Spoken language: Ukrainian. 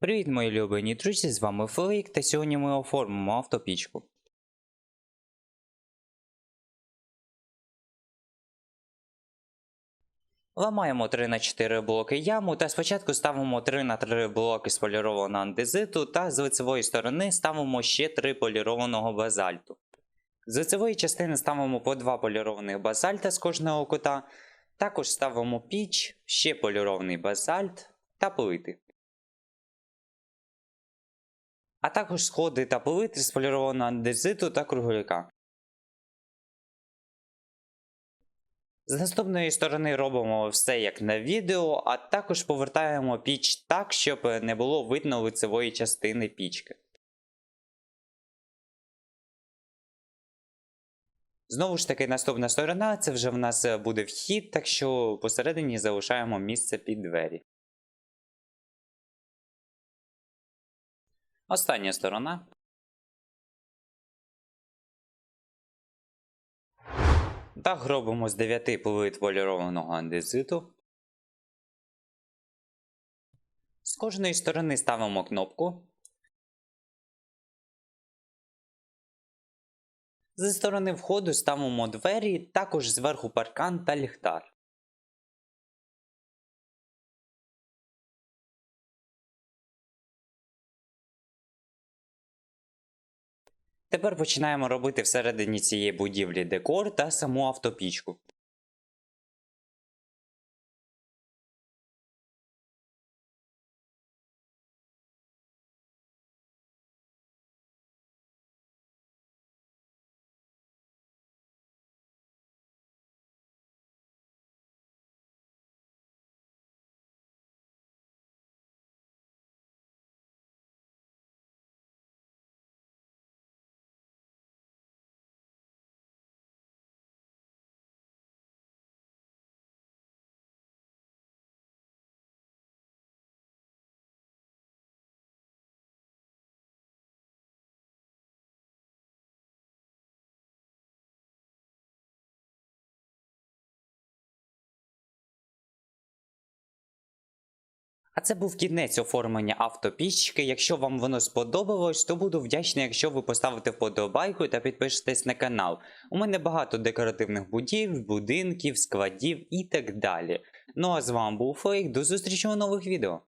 Привіт, мої улюблені друзі, з вами Флейк, та сьогодні ми оформимо автопічку. Ламаємо 3 на 4 блоки яму та спочатку ставимо 3 на 3 блоки з полірованого андезиту та з лицевої сторони ставимо ще 3 полірованого базальту. З лицевої частини ставимо по 2 полірованих базальта з кожного кута, також ставимо піч, ще полірований базальт та плити. А також сходи та пилити з полірованого андезиту та кругляка. З наступної сторони робимо все як на відео, а також повертаємо піч так, щоб не було видно лицевої частини пічки. Знову ж таки, наступна сторона це вже в нас буде вхід, так що посередині залишаємо місце під двері. Остання сторона. Так робимо з 9 плит полірованого андезиту. З кожної сторони ставимо кнопку. Зі сторони входу ставимо двері, також зверху паркан та ліхтар. Тепер починаємо робити всередині цієї будівлі декор та саму автопічку. А це був кінець оформлення автопічки. Якщо вам воно сподобалось, то буду вдячний, якщо ви поставите вподобайку та підпишетесь на канал. У мене багато декоративних будів, будинків, складів і так далі. Ну а з вами був Фейк, до зустрічі у нових відео.